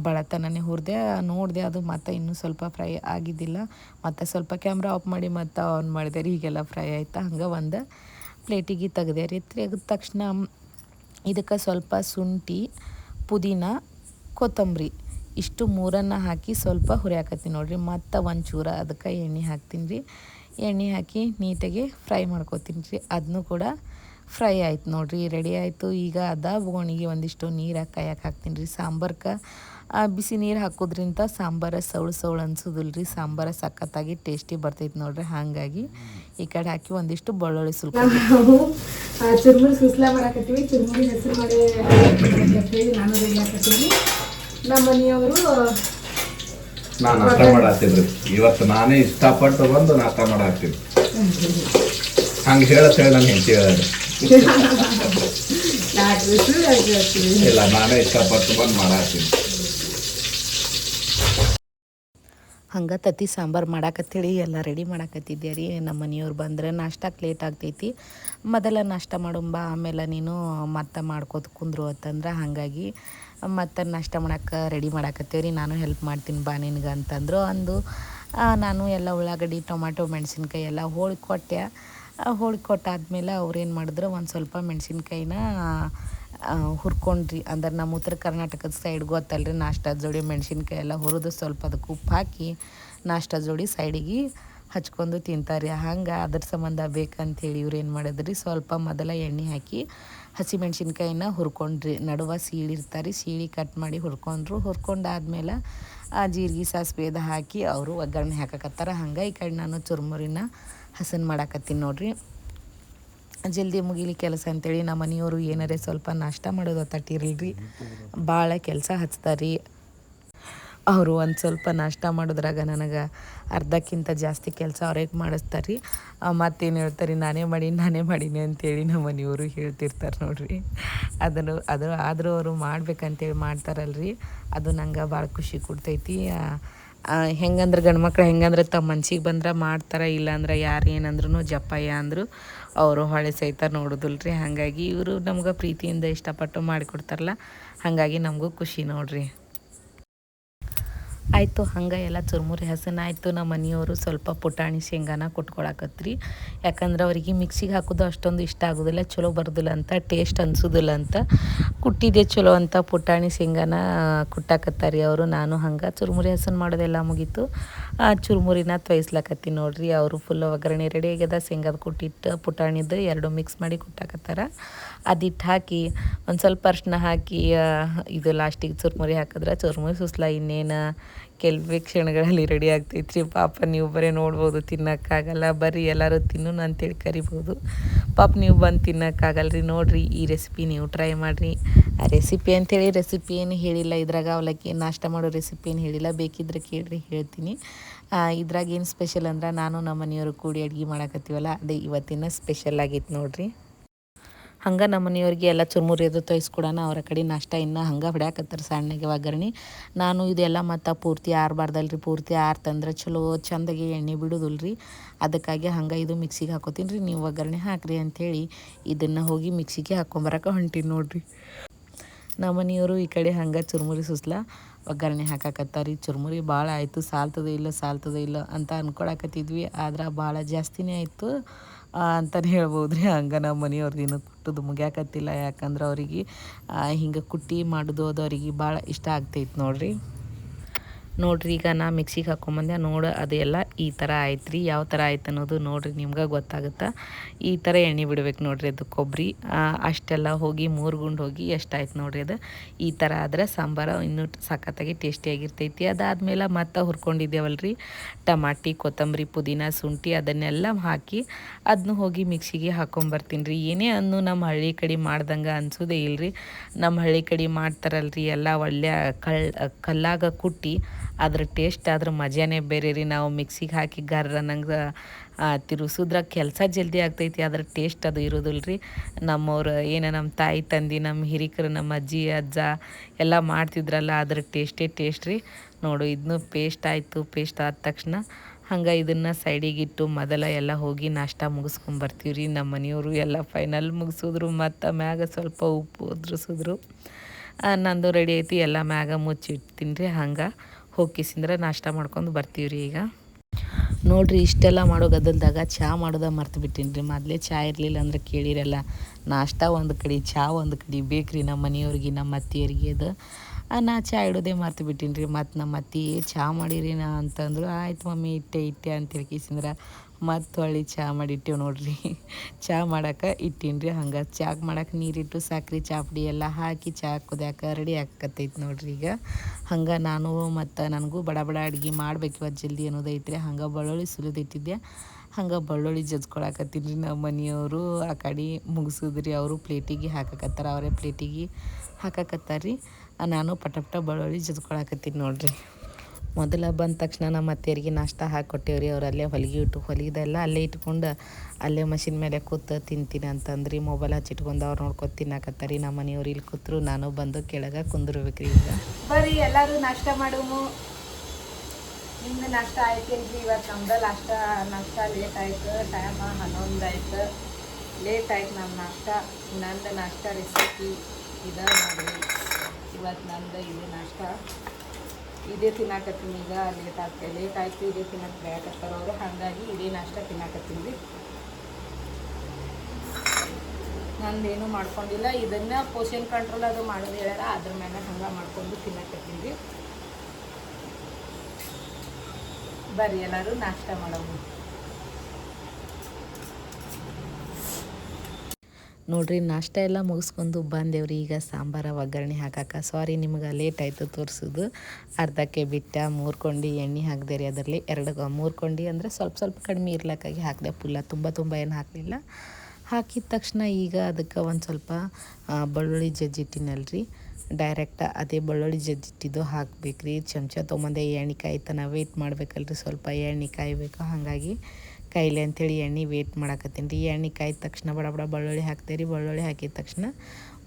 ಬಳತನನೇ ಹುರಿದೆ, ನೋಡಿದೆ ಅದು ಮತ್ತೆ ಇನ್ನೂ ಸ್ವಲ್ಪ ಫ್ರೈ ಆಗಿದ್ದಿಲ್ಲ. ಮತ್ತು ಸ್ವಲ್ಪ ಕ್ಯಾಮ್ರಾ ಆಫ್ ಮಾಡಿ ಮತ್ತೆ ಆನ್ ಮಾಡಿದೆ ರೀ ಹೀಗೆಲ್ಲ ಫ್ರೈ ಆಯ್ತು? ಹಂಗೆ ಒಂದು ಪ್ಲೇಟಿಗೆ ತೆಗ್ದೆ ರೀ. ತೆಗೆದ ತಕ್ಷಣ ಇದಕ್ಕೆ ಸ್ವಲ್ಪ ಶುಂಠಿ, ಪುದೀನ, ಕೊತ್ತಂಬರಿ ಇಷ್ಟು ಮೂರನ್ನು ಹಾಕಿ ಸ್ವಲ್ಪ ಹುರಿಯಾಕತ್ತೀನಿ ನೋಡಿರಿ. ಮತ್ತು ಒಂಚೂರ ಅದಕ್ಕೆ ಎಣ್ಣೆ ಹಾಕ್ತೀನಿ ರೀ. ಎಣ್ಣೆ ಹಾಕಿ ನೀಟಾಗಿ ಫ್ರೈ ಮಾಡ್ಕೊತೀನಿ ರೀ. ಅದನ್ನು ಕೂಡ ಫ್ರೈ ಆಯ್ತು ನೋಡಿರಿ ರೆಡಿ ಆಯಿತು. ಈಗ ಅದ ಬೋಣಿಗೆ ಒಂದಿಷ್ಟು ನೀರು ಹಾಕಿ ಕಾಯಕ್ಕೆ ಹಾಕ್ತೀನಿ ರೀ. ಸಾಂಬಾರ್ಕ ಆ, ಬಿಸಿ ನೀರು ಹಾಕೋದ್ರಿಂದ ಸಾಂಬಾರ ಸೌಳು ಸೌಳು ಅನ್ಸೋದಿಲ್ಲ ರೀ ಸಾಂಬಾರ ಸಖತ್ತಾಗಿ ಟೇಸ್ಟಿ ಬರ್ತೈತೆ ನೋಡ್ರಿ. ಹಾಗಾಗಿ ಈ ಕಡೆ ಹಾಕಿ ಒಂದಿಷ್ಟು ಬೆಳ್ಳುಳ್ಳಿ ಸುಲ್ಕ ಚುರ್ಮುರಿ ಸುಸ್ಲಾ ಮಾಡಾಕತ್ತೀವಿ. ಚುರ್ಮುರಿ ಹೆಸರು ಮಾಡಿ ನಾನು ರೆಡಿ ಹಾಕತ್ತೀನಿ ನಮ್ಮ ಮನೆಯವರು ನಾನು ನಾಷ್ಟ ಮಾಡಾತಿದ್ರಿ. ಇವತ್ತು ನಾನೇ ಇಷ್ಟಪಟ್ಟು ಬಂದು ನಾಷ್ಟ ಮಾಡಾಕ್ತೀನಿ. ಹಂಗೆ ಹೇಳತ್ ಹೇಳಿ ನಾನು ಹೆಂಡತಿ ಹೇಳಿದೆ ಇಲ್ಲ, ನಾನೇ ಇಷ್ಟಪಟ್ಟು ಬಂದು ಮಾಡಾತೀನಿ ಹಂಗೆ ತತ್ತಿ ಸಾಂಬಾರು ಮಾಡಾಕತ್ತೇಳಿ, ಎಲ್ಲ ರೆಡಿ ಮಾಡಾಕತ್ತಿದ್ದೆ ರೀ. ನಮ್ಮ ಮನೆಯವ್ರು ಬಂದ್ರೆ ನಾಷ್ಟಕ್ಕೆ ಲೇಟ್ ಆಗ್ತೈತಿ. ಮೊದಲ ನಾಷ್ಟ ಮಾಡುಂಬ, ಆಮೇಲೆ ನೀನು ಮತ್ತೆ ಮಾಡ್ಕೋತ ಕುಂದ್ರು ಅಂತಂದ್ರೆ ಹಾಗಾಗಿ ಮತ್ತೆ ನಾಷ್ಟ ಮಾಡಕ್ಕೆ ರೆಡಿ ಮಾಡಾಕತ್ತೇವ್ರಿ ನಾನು ಹೆಲ್ಪ್ ಮಾಡ್ತೀನಿ ಬಾ ನಿನಗೆ ಅಂತಂದ್ರು ಅಂದು. ನಾನು ಎಲ್ಲ ಉಳ್ಳಾಗಡ್ಡಿ ಟೊಮ್ಯಾಟೊ ಮೆಣಸಿನ್ಕಾಯಿ ಎಲ್ಲ ಹೋಳಿ ಕೊಟ್ಟೆ ಹೋಳಿ ಕೊಟ್ಟಾದ್ಮೇಲೆ ಅವ್ರು ಏನು ಮಾಡಿದ್ರು, ಒಂದು ಸ್ವಲ್ಪ ಮೆಣಸಿನ್ಕಾಯಿನ ಹುರ್ಕೊಂಡ್ರಿ. ಅಂದ್ರೆ ನಮ್ಮ ಉತ್ತರ ಕರ್ನಾಟಕದ ಸೈಡ್ ಗೊತ್ತಲ್ರಿ, ನಾಷ್ಟ ಜೋಡಿ ಮೆಣಸಿನ್ಕಾಯಿ ಎಲ್ಲ ಹುರಿದು ಸ್ವಲ್ಪ ಅದಕ್ಕೆ ಉಪ್ಪು ಹಾಕಿ, ನಾಷ್ಟ ಜೋಡಿ ಸೈಡಿಗೆ ಹಚ್ಕೊಂಡು ತಿಂತಾರೆ ಹಂಗೆ ಅದ್ರ ಸಂಬಂಧ ಬೇಕಂತೇಳಿ ಇವ್ರು ಏನು ಮಾಡಿದ್ರಿ, ಸ್ವಲ್ಪ ಮೊದಲ ಎಣ್ಣೆ ಹಾಕಿ ಹಸಿ ಮೆಣಸಿನ್ಕಾಯಿನ ಹುರ್ಕೊಂಡ್ರಿ. ನಡುವ ಸೀಳಿರ್ತಾರೆ ಸೀಳಿ ಕಟ್ ಮಾಡಿ ಹುರ್ಕೊಂಡ್ರು. ಹುರ್ಕೊಂಡಾದ್ಮೇಲೆ ಆ ಜೀರಿಗೆ ಸಾಸಿವೆ ಹಾಕಿ ಅವರು ಒಗ್ಗರಣೆ ಹಾಕಕತ್ತಾರ. ಹಂಗೆ ಈ ಕಡೆ ನಾನು ಚುರುಮುರಿನ ಹಸನ್ ಮಾಡಾಕತ್ತೀನಿ ನೋಡ್ರಿ. ಜಲ್ದಿ ಮುಗಿಲಿ ಕೆಲಸ ಅಂತೇಳಿ ನಮ್ಮ ಮನೆಯವರು ಏನಾರೇ ಸ್ವಲ್ಪ ನಾಷ್ಟ ಮಾಡೋದು ತಟ್ಟಿರಲ್ರಿ ಭಾಳ ಕೆಲಸ ಹಚ್ತಾರೆ. ಅವರು ಒಂದು ಸ್ವಲ್ಪ ನಾಷ್ಟ ಮಾಡೋದ್ರಾಗ ನನಗೆ ಅರ್ಧಕ್ಕಿಂತ ಜಾಸ್ತಿ ಕೆಲಸ ಅವ್ರಿಗೆ ಮಾಡಿಸ್ತಾರೆ. ರೀ ಮತ್ತೇನು ಹೇಳ್ತಾರೆ, ನಾನೇ ಮಾಡಿ, ನಾನೇ ಮಾಡೀನಿ ಅಂತೇಳಿ ನಮ್ಮ ಮನೆಯವರು ಹೇಳ್ತಿರ್ತಾರೆ ನೋಡ್ರಿ. ಅದನ್ನು, ಅದು ಆದರೂ ಅವರು ಮಾಡ್ಬೇಕಂತೇಳಿ ಮಾಡ್ತಾರಲ್ರಿ. ಅದು ನಂಗೆ ಭಾಳ ಖುಷಿ ಕೊಡ್ತೈತಿ. ಹೆಂಗಂದ್ರೆ ಗಂಡು ಮಕ್ಳು ಹೆಂಗಂದ್ರೆ ತಮ್ಮ ಮನ್ಸಿಗೆ ಬಂದ್ರೆ ಮಾಡ್ತಾರೆ, ಇಲ್ಲಾಂದ್ರೆ ಯಾರು ಏನಂದ್ರೂ ಜಪ್ಪಯ್ಯ ಅಂದರು. ಅವರು ಹೊಳೆ ಸಹಿತ ನೋಡೋದಿಲ್ಲ ರೀ ಹಾಗಾಗಿ ಇವರು ನಮ್ಗೆ ಪ್ರೀತಿಯಿಂದ ಇಷ್ಟಪಟ್ಟು ಮಾಡಿಕೊಡ್ತಾರಲ್ಲ, ಹಾಗಾಗಿ ನಮಗೂ ಖುಷಿ ನೋಡ್ರಿ. ಆಯಿತು, ಹಂಗೆ ಎಲ್ಲ ಚುರುಮುರಿ ಹಸನ ಆಯಿತು. ನಮ್ಮ ಮನೆಯವರು ಸ್ವಲ್ಪ ಪುಟಾಣಿ ಶೇಂಗಾನ ಕೊಟ್ಕೊಳಕತ್ರಿ. ಯಾಕಂದ್ರೆ ಅವರಿಗೆ ಮಿಕ್ಸಿಗೆ ಹಾಕೋದು ಅಷ್ಟೊಂದು ಇಷ್ಟ ಆಗೋದಿಲ್ಲ. ಚಲೋ ಬರೋದಿಲ್ಲ ಅಂತ ಟೇಸ್ಟ್ ಅನಿಸೋದಿಲ್ಲ ಅಂತ ಕುಟ್ಟಿದೆ ಚಲೋ ಅಂತ ಪುಟಾಣಿ ಶೇಂಗಾನ ಕುಟ್ಟಾಕತ್ತಾರಿ ಅವರು. ನಾನು ಹಂಗೆ ಚುರುಮುರಿ ಹಸನ್ ಮಾಡೋದೆಲ್ಲ ಮುಗೀತು. ಆ ಚುರುಮುರಿನ ತೊಯ್ಸ್ಲಕತ್ತಿ ನೋಡ್ರಿ. ಅವರು ಫುಲ್ ಒಗ್ಗರಣೆ ರೆಡಿ ಆಗ್ಯದ. ಶೇಂಗಾದ ಕುಟ್ಟಿಟ್ಟು ಪುಟಾಣಿದ್ದು ಎರಡು ಮಿಕ್ಸ್ ಮಾಡಿ ಕುಟ್ಟಾಕತ್ತಾರ. ಅದಿಟ್ಟು ಹಾಕಿ, ಒಂದು ಸ್ವಲ್ಪ ಅರ್ಶಿನ ಹಾಕಿ ಇದು ಲಾಸ್ಟಿಗೆ ಚುರುಮುರಿ ಹಾಕಿದ್ರೆ, ಚುರುಮುರಿ ಸುಸ್ಲ ಇನ್ನೇನು ಕೆಲವೇ ಕ್ಷಣಗಳಲ್ಲಿ ರೆಡಿ ಆಗ್ತೈತ್ರಿ. ಪಾಪ ನೀವು ಬರೀ ನೋಡ್ಬೋದು, ತಿನ್ನೋಕ್ಕಾಗಲ್ಲ ಬರ್ರಿ ಎಲ್ಲರೂ ತಿನ್ನು ಅಂತೇಳಿ ಕರಿಬೋದು. ಪಾಪ ನೀವು ಬಂದು ತಿನ್ನೋಕ್ಕಾಗಲ್ಲ ರೀ ನೋಡಿರಿ, ಈ ರೆಸಿಪಿ ನೀವು ಟ್ರೈ ಮಾಡಿರಿ. ಆ ರೆಸಿಪಿ ಅಂಥೇಳಿ ರೆಸಿಪಿ ಏನು ಹೇಳಿಲ್ಲ, ಇದ್ರಾಗ ಅವಲಕ್ಕಿ ನಾಷ್ಟ ಮಾಡೋ ರೆಸಿಪಿ ಏನು ಹೇಳಿಲ್ಲ, ಬೇಕಿದ್ರೆ ಕೇಳಿರಿ, ಹೇಳ್ತೀನಿ. ಇದ್ರಾಗ ಏನು ಸ್ಪೆಷಲ್ ಅಂದ್ರೆ, ನಾನು ನಮ್ಮ ಮನೆಯವರು ಕೂಡಿ ಅಡುಗೆ ಮಾಡಕತ್ತೀವಲ್ಲ, ಅದೇ ಇವತ್ತಿನ ಸ್ಪೆಷಲ್ ಆಗೈತೆ ನೋಡ್ರಿ. ಹಂಗೆ ನಮ್ಮ ಮನೆಯವ್ರಿಗೆ ಎಲ್ಲ ಚುರುಮುರಿ ಅದು ತೊಯ್ಸ್ಕೊಡೋಣ, ಅವರ ಕಡೆ ನಾಷ್ಟ ಇನ್ನು ಹಂಗೆ ಹೊಡ್ಯಾಕತ್ತಾರೆ ಸಣ್ಣಗೆ ಒಗ್ಗರಣೆ. ನಾನು ಇದೆಲ್ಲ ಮತ್ತು ಪೂರ್ತಿ ಆರಬಾರ್ದಲ್ರಿ ಪೂರ್ತಿ ಆರ್ತಂದ್ರೆ ಚಲೋ ಚಂದಗೆ ಎಣ್ಣೆ ಬಿಡೋದಿಲ್ರಿ. ಅದಕ್ಕಾಗಿ ಹಂಗೆ ಇದು ಮಿಕ್ಸಿಗೆ ಹಾಕೋತೀನಿ ರೀ ನೀವು ಒಗ್ಗರಣೆ ಹಾಕ್ರಿ ಅಂಥೇಳಿ ಇದನ್ನು ಹೋಗಿ ಮಿಕ್ಸಿಗೆ ಹಾಕೊಂಬರಕ್ಕೆ ಹೊಂಟೀನಿ ನೋಡ್ರಿ. ನಮ್ಮ ಮನೆಯವರು ಈ ಕಡೆ ಹಂಗೆ ಚುರುಮುರಿ ಸುಸ್ಲ, ಒಗ್ಗರಣೆ ಹಾಕಾಕತ್ತಾರಿ. ಚುರುಮುರಿ ಭಾಳ ಆಯಿತು, ಸಾಲ್ತದ ಇಲ್ಲ ಸಾಲ್ತದ ಇಲ್ಲ ಅಂತ ಅಂದ್ಕೊಳಕತ್ತಿದ್ವಿ ಆದ್ರೆ ಭಾಳ ಜಾಸ್ತಿನೇ ಆಯಿತು. ಅಂತಲೇ ಹೇಳ್ಬೋದು ರೀ ಹಂಗೆ ನಮ್ಮ ಮನೆಯವ್ರದ್ದು ಇನ್ನೂ ಕುಟ್ಟದು ಮುಗ್ಯಾಕತ್ತಿಲ್ಲ. ಯಾಕಂದ್ರೆ ಅವ್ರಿಗೆ ಹಿಂಗೆ ಕುಟ್ಟಿ ಮಾಡೋದು ಅದು ಅವ್ರಿಗೆ ಭಾಳ ಇಷ್ಟ ಆಗ್ತೈತೆ ನೋಡ್ರಿ. ನೋಡ್ರಿ, ಈಗ ನಾ ಮಿಕ್ಸಿಗೆ ಹಾಕೊಂಬಂದೆ, ನೋಡಿ ಅದೆಲ್ಲ ಈ ಥರ ಆಯ್ತು ರೀ ಯಾವ ಥರ ಆಯ್ತು ಅನ್ನೋದು ನೋಡ್ರಿ, ನಿಮ್ಗೆ ಗೊತ್ತಾಗುತ್ತೆ? ಈ ಥರ ಎಣ್ಣೆ ಬಿಡ್ಬೇಕು ನೋಡ್ರಿ ಅದು ಕೊಬ್ಬರಿ ಅಷ್ಟೆಲ್ಲ ಹೋಗಿ ಮೂರು ಗುಂಡು ಹೋಗಿ ಎಷ್ಟಾಯ್ತು ನೋಡ್ರಿ ಅದು. ಈ ಥರ ಆದ್ರೆ ಸಾಂಬಾರು ಇನ್ನೂ ಸಖತ್ತಾಗಿ ಟೇಸ್ಟಿಯಾಗಿರ್ತೈತಿ ಅದಾದಮೇಲೆ ಮತ್ತೆ ಹುರ್ಕೊಂಡಿದ್ದೇವಲ್ರಿ, ಟಮಾಟಿ, ಕೊತ್ತಂಬರಿ, ಪುದೀನ, ಶುಂಠಿ ಅದನ್ನೆಲ್ಲ ಹಾಕಿ ಅದನ್ನು ಹೋಗಿ ಮಿಕ್ಸಿಗೆ ಹಾಕೊಂಬರ್ತೀನಿ ರೀ ಏನೇ ಅನ್ನು ನಮ್ಮ ಹಳ್ಳಿ ಕಡೆ ಮಾಡ್ದಂಗೆ ಅನ್ಸೋದೇ ಇಲ್ರಿ. ನಮ್ಮ ಹಳ್ಳಿ ಕಡೆ ಮಾಡ್ತಾರಲ್ರಿ, ಎಲ್ಲ ಒಳ್ಳೆಯ ಕಳ್, ಕಲ್ಲಾಗ ಕುಟ್ಟಿ ಅದ್ರ ಟೇಸ್ಟ್ ಆದ್ರೆ ಮಜಾನೇ ಬೇರೆ ರೀ. ನಾವು ಮಿಕ್ಸಿಗೆ ಹಾಕಿ ಗರ್ರ ನಂಗೆ ತಿರುಗಿಸಿದ್ರ ಕೆಲಸ ಜಲ್ದಿ ಆಗ್ತೈತಿ, ಅದ್ರ ಟೇಸ್ಟ್ ಅದು ಇರೋದಿಲ್ಲ ರೀ. ನಮ್ಮವ್ರು, ಏನು ನಮ್ಮ ತಾಯಿ ತಂದೆ ನಮ್ಮ ಹಿರಿಕರು, ನಮ್ಮ ಅಜ್ಜಿ, ಅಜ್ಜ ಎಲ್ಲ ಮಾಡ್ತಿದ್ರಲ್ಲ, ಅದ್ರ ಟೇಸ್ಟೇ ಟೇಸ್ಟ್ ರೀ. ನೋಡು ಇದನ್ನು ಪೇಸ್ಟ್ ಆಯಿತು ಪೇಸ್ಟ್ ಆದ ತಕ್ಷಣ ಹಂಗೆ ಇದನ್ನು ಸೈಡಿಗಿಟ್ಟು ಮೊದಲ ಎಲ್ಲ ಹೋಗಿ ನಾಷ್ಟ ಮುಗಿಸ್ಕೊಂಬರ್ತೀವಿ ರೀ. ನಮ್ಮ ಮನೆಯವರು ಎಲ್ಲ ಫೈನಲ್ ಮುಗಿಸಿದ್ರು, ಮತ್ತು ಮ್ಯಾಗ ಸ್ವಲ್ಪ ಉಪ್ಪು ಉದ್ರಿಸಿದ್ರು. ನಂದು ರೆಡಿ ಐತಿ, ಎಲ್ಲ ಮ್ಯಾಗ ಮುಚ್ಚಿಡ್ತೀನಿ ರೀ ಹಂಗೆ. ಹೋಗಿಸಿಂದ್ರೆ ನಾಷ್ಟ ಮಾಡ್ಕೊಂಡು ಬರ್ತೀವಿ ರೀ ಈಗ. ನೋಡ್ರಿ, ಇಷ್ಟೆಲ್ಲ ಮಾಡೋ ಗದ್ದಲ್ದಾಗ ಚಹಾ ಮಾಡೋದ ಮರ್ತು ಬಿಟ್ಟಿನಿ ರೀ. ಮೊದಲೇ ಚಹಾ ಇರಲಿಲ್ಲ ಅಂದ್ರೆ ಕೇಳಿರಲ್ಲ, ನಾಷ್ಟ ಒಂದು ಕಡೆ ಚಹಾ ಒಂದು ಕಡೆ ಬೇಕ್ರಿ ನಮ್ಮ ಮನೆಯವ್ರಿಗೆ, ನಮ್ಮ ಅತ್ತಿಯರಿಗೆ ಅದು. ನಾ ಚಹಾ ಇಡೋದೇ ಮರ್ತು ಬಿಟ್ಟಿನಿ ರೀ. ಮತ್ತು ನಮ್ಮ ಅತ್ತಿ ಚಹಾ ಮಾಡಿರಿ ನಾ ಅಂತಂದ್ರು, ಆಯ್ತು ಮಮ್ಮಿ, ಇಟ್ಟೆ ಇಟ್ಟೆ ಅಂತ ಹೇಳ್ಕಿಸಿಂದ್ರೆ ಮತ್ತು ಹೊಳ್ಳಿ ಚಹಾ ಮಾಡಿಟ್ಟೇವು ನೋಡ್ರಿ. ಚಹಾ ಮಾಡಕ್ಕೆ ಇಟ್ಟೀನಿ ರೀ ಹಂಗೆ ಚಹಾ ಮಾಡಕ್ಕೆ ನೀರಿಟ್ಟು ಸಕ್ರೆ ಚಹಾ ಪುಡಿ ಎಲ್ಲ ಹಾಕಿ ಚಹಾ ಕುದ್ಯಾಕ ರೆಡಿ ಆಕತ್ತೈತಿ ನೋಡ್ರಿ ಈಗ. ಹಂಗೆ ನಾನು ಮತ್ತು ನನಗೂ ಬಡ ಬಡ ಅಡ್ಗೆ ಮಾಡ್ಬೇಕು ಇವತ್ತು ಜಲ್ದಿ ಅನ್ನೋದೈತ್ರಿ ಹಂಗೆ ಬೆಳ್ಳುಳ್ಳಿ ಸುಲಿದಿಟ್ಟಿದ್ದೆ ಹಂಗೆ ಬೆಳ್ಳುಳ್ಳಿ ಜಜ್ಕೊಳಕತ್ತೀನಿ ರೀ ನಮ್ಮ ಮನೆಯವರು, ಆ ಕಡೆ ಮುಗಿಸಿದ್ರಿ ಅವರು ಪ್ಲೇಟಿಗೆ ಹಾಕಕತ್ತಾರ, ಅವರೇ ಪ್ಲೇಟಿಗೆ ಹಾಕಕತ್ತಾರ. ರೀ ನಾನು ಪಟ ಪಟ ಬೆಳ್ಳುಳ್ಳಿ ಜಜ್ಕೊಳಕತ್ತೀನಿ ನೋಡ್ರಿ. ಮೊದಲ ಬಂದ ತಕ್ಷಣ ನಮ್ಮ ಅತ್ತೆಯರಿಗೆ ನಾಷ್ಟ ಹಾಕ್ಕೊಟ್ಟೇವ್ರಿ ಅವ್ರು ಅಲ್ಲೇ ಹೊಲಿಗೆ ಇಟ್ಟು, ಹೊಲಿಗೆದೆಲ್ಲ ಅಲ್ಲೇ ಇಟ್ಕೊಂಡು ಅಲ್ಲೇ ಮಷಿನ್ ಮೇಲೆ ಕೂತು ತಿಂತೀನಿ ಅಂತಂದ್ರಿ ಮೊಬೈಲ್ ಹಚ್ಚಿಟ್ಕೊಂಡು ಅವ್ರು ನೋಡ್ಕೊತ ತಿನ್ನಕತ್ತಾರಿ, ನಮ್ಮ ಮನೆಯವ್ರು ಇಲ್ಲಿ ಕೂತ್ರು, ನಾನು ಬಂದು ಕೆಳಗೆ ಕುಂದಿರ್ಬೇಕ್ರಿ ಈಗ. ಬರ್ರಿ, ಎಲ್ಲರೂ ನಾಷ್ಟ ಮಾಡುಮು. ನಿಮ್ದು ನಾಷ್ಟ ಆಯ್ತೇನ್ರಿ? ಇವತ್ತು ನಮ್ದು ನಾಷ್ಟ ನಾಷ್ಟ ಲೇಟ್ ಆಯ್ತು ಟೈಮ್ ಹನ್ನೊಂದು ಆಯ್ತು. ಲೇಟ್ ಆಯ್ತು ನಮ್ಮ ನಾಷ್ಟ, ನಂದು ನಾಷ್ಟ ರೆಸಿಪಿ ಇದ ಮಾಡಿ ಇವತ್ತು ನಂದು ಇದು ನಾಷ್ಟ. ಇದೇ ತಿನ್ನಾಕತ್ತೀನಿ ಈಗ ಲೇಟ್ ಆಗ್ತದೆ ಲೇಟ್ ಆಯಿತು, ಇದೇ ತಿನ್ನಕ್ಕೆ ಬೇಕತ್ತಾರ ಅವರು. ಹಾಗಾಗಿ ಇದೇ ನಾಷ್ಟ ತಿನ್ನಾಕತ್ತೀನಿ ರೀ ನಂದೇನು ಮಾಡ್ಕೊಂಡಿಲ್ಲ. ಇದನ್ನ ಪೋಷನ್ ಕಂಟ್ರೋಲ್ ಅದು ಮಾಡೋದು ಹೇಳ್ಯಾರ, ಅದ್ರ ಮೇಲೆ ಹಂಗೆ ಮಾಡ್ಕೊಂಡು ತಿನ್ನಕತ್ತೀನಿ ರೀ ಬರ್ರಿ ಎಲ್ಲರೂ ನಾಷ್ಟ ಮಾಡೋದು ನೋಡ್ರಿ, ನಾಷ್ಟ ಎಲ್ಲ ಮುಗಿಸ್ಕೊಂಡು ಬಂದೇವ್ರಿ. ಈಗ ಸಾಂಬಾರ, ಒಗ್ಗರಣೆ ಹಾಕಕ್ಕೆ ಸಾರಿ ನಿಮ್ಗೆ ಲೇಟ್ ಆಯಿತು ತೋರಿಸೋದು. ಅರ್ಧಕ್ಕೆ ಬಿಟ್ಟ ಮೂರು ಎಣ್ಣೆ ಹಾಕಿದೆ ರೀ ಅದರಲ್ಲಿ. ಎರಡು ಮೂರು ಕೊಂಡಿ ಅಂದರೆ ಸ್ವಲ್ಪ ಸ್ವಲ್ಪ ಕಡಿಮೆ ಇರ್ಲಕ್ಕಾಗಿ ಹಾಕಿದೆ. ಪುಲ್ಲ ತುಂಬ ತುಂಬ ಏನು ಹಾಕಲಿಲ್ಲ. ಹಾಕಿದ ತಕ್ಷಣ ಈಗ ಅದಕ್ಕೆ ಒಂದು ಸ್ವಲ್ಪ ಬೆಳ್ಳುಳ್ಳಿ ಜಜ್ಜಿಟ್ಟಿನಲ್ರಿ ಡೈರೆಕ್ಟ್ ಅದೇ ಬೆಳ್ಳುಳ್ಳಿ ಜಜ್ಜಿಟ್ಟಿದ್ದು ಹಾಕಬೇಕ್ರಿ. ಚಮಚ ತೊಗೊಂಬಂದೆ ಎಣ್ಣೆ ತನ ವೆಯ್ಟ್ ಮಾಡ್ಬೇಕಲ್ರಿ. ಸ್ವಲ್ಪ ಎಣ್ಣೆ ಕಾಯಬೇಕು. ಹಾಗಾಗಿ ಕೈಲಿ ಅಂಥೇಳಿ ಎಣ್ಣೆ ವೇಟ್ ಮಾಡಕತ್ತೀನಿ ರೀ. ಎಣ್ಣೆ ಕಾಯ್ದ ತಕ್ಷಣ ಬಡ ಬಡ ಬೆಳ್ಳುಳ್ಳಿ ಹಾಕ್ತೆ ರೀ. ಬೆಳ್ಳುಳ್ಳಿ ಹಾಕಿದ ತಕ್ಷಣ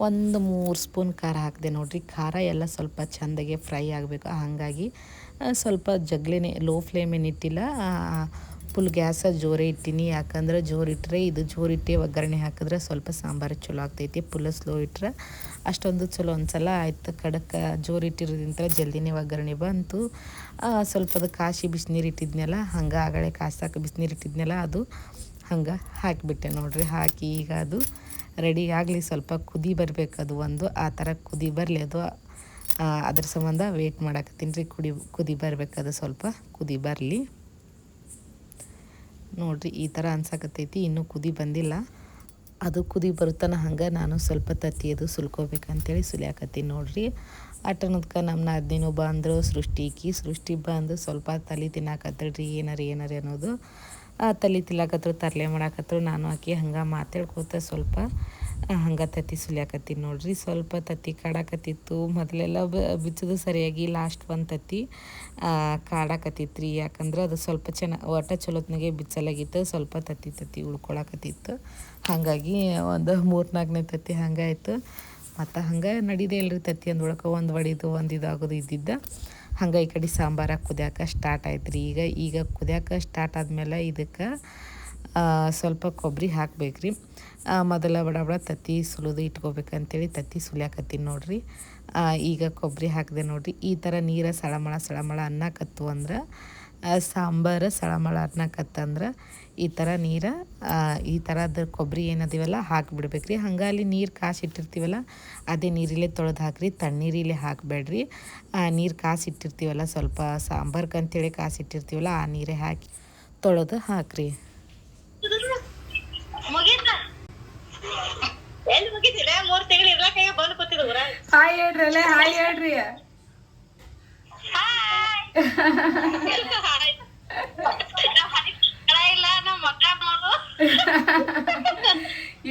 ಒಂದು ಮೂರು ಸ್ಪೂನ್ ಖಾರ ಹಾಕಿದೆ ನೋಡಿರಿ. ಖಾರ ಎಲ್ಲ ಸ್ವಲ್ಪ ಚೆಂದಾಗೆ ಫ್ರೈ ಆಗಬೇಕು. ಹಾಗಾಗಿ ಸ್ವಲ್ಪ ಜಗ್ಲೇನೆ ಲೋ ಫ್ಲೇಮೇನು ಇಟ್ಟಿಲ್ಲ ಫುಲ್ ಗ್ಯಾಸ ಜೋರೇ ಇಟ್ಟಿನಿ. ಯಾಕಂದ್ರೆ ಜೋರು ಇಟ್ಟರೆ ಇದು ಜೋರು ಇಟ್ಟೆ ಒಗ್ಗರಣೆ ಹಾಕಿದ್ರೆ ಸ್ವಲ್ಪ ಸಾಂಬಾರು ಚಲೋ ಆಗ್ತೈತಿ. ಫುಲ್ ಸ್ಲೋ ಇಟ್ಟರೆ ಅಷ್ಟೊಂದು ಚಲೋ ಒಂದ್ಸಲ ಆಯ್ತು. ಕಡಕ ಜೋರು ಜಲ್ದಿನೇ ಒಗ್ಗರಣೆ ಬಂತು. ಸ್ವಲ್ಪ ಅದು ಕಾಶಿ ಬಿಸಿನೀರು ಇಟ್ಟಿದ್ನಲ್ಲ, ಹಂಗೆ ಆಗಳೆ ಕಾಸಾಕ ಬಿಸಿನೀರು ಇಟ್ಟಿದ್ನಲ್ಲ, ಅದು ಹಂಗೆ ಹಾಕಿಬಿಟ್ಟೆ ನೋಡ್ರಿ. ಹಾಕಿ ಈಗ ಅದು ರೆಡಿ ಆಗಲಿ. ಸ್ವಲ್ಪ ಕುದಿ ಬರಬೇಕು ಅದು ಒಂದು. ಆ ಥರ ಕುದಿ ಬರಲಿ ಅದು. ಅದ್ರ ಸಂಬಂಧ ವೇಟ್ ಮಾಡಾಕತ್ತೀನಿ ರೀ. ಕುಡಿ, ಕುದಿ ಬರಬೇಕದು ಸ್ವಲ್ಪ ಕುದಿ ಬರಲಿ. ನೋಡ್ರಿ ಈ ಥರ ಅನ್ಸಕತ್ತೈತಿ ಇನ್ನೂ ಕುದಿ ಬಂದಿಲ್ಲ. ಅದು ಕುದಿ ಬರುತ್ತಾನ ಹಂಗೆ ನಾನು ಸ್ವಲ್ಪ ತತ್ತಿಯದು ಸುಲ್ಕೋಬೇಕಂತೇಳಿ ಸುಲಿಯಾಕತ್ತೀನಿ ನೋಡ್ರಿ. ಅಟ್ಟನದ್ಕ ನಮ್ಮ ನದಿನೂ ಬಂದರು ಸೃಷ್ಟಿಕಿ ಸೃಷ್ಟಿ ಬಂದು ಸ್ವಲ್ಪ ತಲೆ ತಿನ್ನಾಕತ್ತಳ್ರಿ ಏನಾರು ಏನಾರ ಅನ್ನೋದು. ಆ, ತಲೆ ತಿನ್ನಾಕತ್ರು ತರಲೆ ಮಾಡಾಕತ್ರು ನಾನು ಆಕಿ ಹಂಗೆ ಮಾತಾಡ್ಕೋತ ಸ್ವಲ್ಪ ಹಂಗೆ ತತ್ತಿ ಸುಲಿಯಾಕತ್ತೀನಿ ನೋಡ್ರಿ. ಸ್ವಲ್ಪ ತತ್ತಿ ಕಾಡಾಕತ್ತಿತ್ತು. ಮೊದಲೆಲ್ಲ ಬಿಚ್ಚದು ಸರಿಯಾಗಿ ಲಾಸ್ಟ್ ಒಂದು ತತ್ತಿ ಕಾಡಾಕತ್ತಿತ್ತು ರೀ ಯಾಕಂದ್ರೆ ಅದು ಸ್ವಲ್ಪ ಚೆನ್ನಾಗಿ ಒಟ್ಟ ಚಲೋತ್ನಾಗೆ ಬಿಚ್ಚಲಾಗಿತ್ತು. ಸ್ವಲ್ಪ ತತ್ತಿ ತತ್ತಿ ಉಳ್ಕೊಳಕತ್ತಿತ್ತು. ಹಾಗಾಗಿ ಒಂದು ಮೂರು ನಾಲ್ಕನೇ ತತ್ತಿ ಹಂಗಾಯಿತು ಮತ್ತು ಹಂಗೆ ನಡಿದೆ ಇಲ್ರಿ ತತ್ತಿ ಅಂದ್ರೊಳಗೆ ಒಂದು ಒಡಿದು ಒಂದು ಇದಾಗೋದು ಇದ್ದಿದ್ದ. ಹಂಗೆ ಈ ಕಡೆ ಸಾಂಬಾರ ಕುದಿಯಾಕ ಸ್ಟಾರ್ಟ್ ಆಯ್ತು ರೀ ಈಗ ಈಗ ಕುದಿಯಾಕ ಸ್ಟಾರ್ಟ್ ಆದಮೇಲೆ ಇದಕ್ಕೆ ಸ್ವಲ್ಪ ಕೊಬ್ಬರಿ ಹಾಕಬೇಕ್ರಿ. ಮೊದಲ ಬಡ ಬಡ ತತ್ತಿ ಸುಲಿದು ಇಟ್ಕೋಬೇಕಂತೇಳಿ ತತ್ತಿ ಸುಲಿಯಾಕತ್ತೀನಿ ನೋಡ್ರಿ. ಈಗ ಕೊಬ್ಬರಿ ಹಾಕಿದೆ ನೋಡ್ರಿ. ಈ ಥರ ನೀರ ಸಳಮಳ ಸಳಮಳ ಅನ್ನಕತ್ತು ಅಂದ್ರೆ ಆ, ಸಾಂಬಾರು ಸಳಮಳ ಅನ್ನಕತ್ತಂದ್ರೆ ಈ ಥರ ನೀರ ಈ ಥರದ ಕೊಬ್ಬರಿ ಏನದಿವಲ್ಲ ಹಾಕಿಬಿಡ್ಬೇಕ್ರಿ. ಹಂಗೆ ಅಲ್ಲಿ ನೀರು ಕಾಸಿಟ್ಟಿರ್ತೀವಲ್ಲ ಅದೇ ನೀರಿಲ್ಲೇ ತೊಳೆದು ಹಾಕ್ರಿ. ತಣ್ಣೀರಿಲೆ ಹಾಕಬೇಡ್ರಿ. ನೀರು ಕಾಸಿಟ್ಟಿರ್ತೀವಲ್ಲ ಸ್ವಲ್ಪ ಸಾಂಬಾರ್ಗೆ ಅಂತೇಳಿ ಕಾಸಿಟ್ಟಿರ್ತೀವಲ್ಲ ಆ ನೀರೇ ಹಾಕಿ ತೊಳೆದು ಹಾಕ್ರಿ. ಮುಗೀತ? ಎಲ್ಲಿ ಮುಗಿತಿಲ್ಲ ಮೂರ್ ತಿಂಗಳು ಇರ್ಲಾಕ ಬಂದು ಕೂತಿದ್ ಊರಾಗ. ಹಾಯ್ ಹೇಳ್ರಿ ಅಲ್ಲೇ ಹಾಯ್ ಹೇಳ್ರಿ.